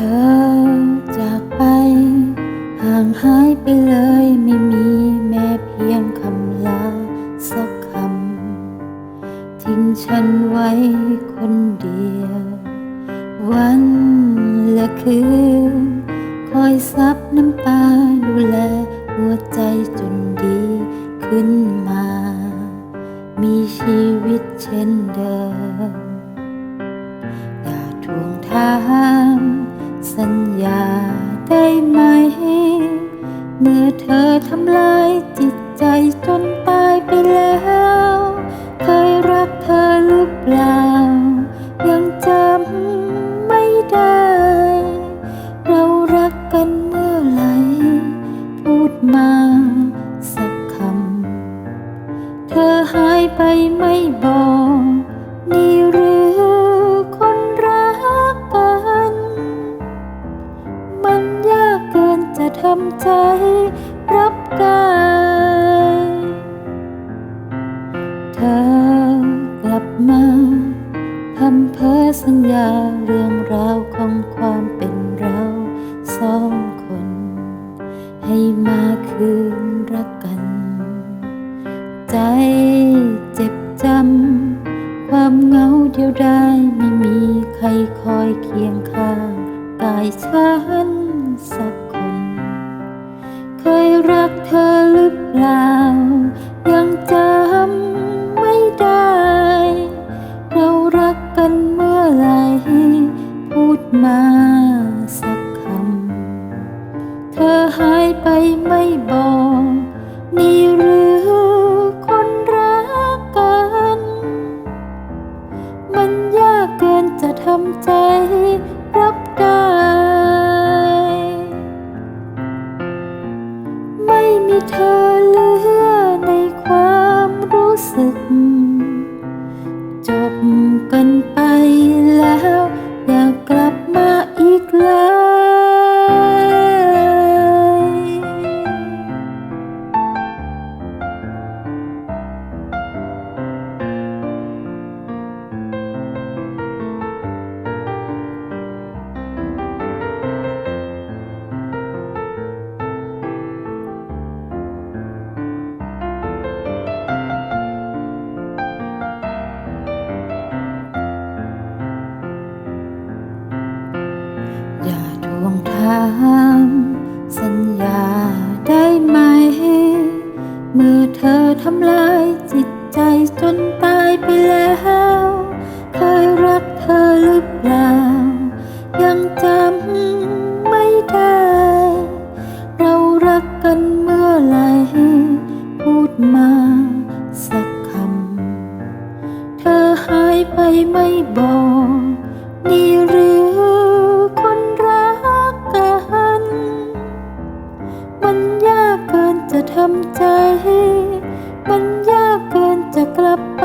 อจากไป ห่างหายไปเลยไม่มีแม้เพียงคำลาสักคำ ทิ้งฉันไว้คนเดียว วันและคืน คอยซับน้ำตาดูแลหัวใจจนดีขึ้นมา มีชีวิตเช่นเดิมอย่าทวงถาม สัญญาได้ไหม เมื่อเธอทำลายจิตใจ จะทำใจรับได้เธอกลับมาทำเพ้อสัญญาเรื่องราวของความเป็นเราสองคน ให้มาคืนรักกัน ใจเจ็บจำความเหงาเดียวดายไม่มีใครคอยเคียงข้างกายฉันสัก เปล่า ยังจำไม่ได้ เรารักกันเมื่อไหร่พูดมาสักคำ เธอหายไปไม่บอกนี่หรือคนรักกัน มันยากเกินจะทำใจ มีเธอเหลือในความรู้สึก จบกันไปแล้วามสัญญาได้ไหม เมื่อเธอทำลายจิตใจจนตายไปแล้ว เคยรักเธอหรือเปล่า ยังจำไม่ได้ เรารักกันเมื่อไหร่พูดมาสักคำ เธอหายไปไม่บอก นี่หรื มันยากเกินจะทำใจ มันยากเกินจะกลับไป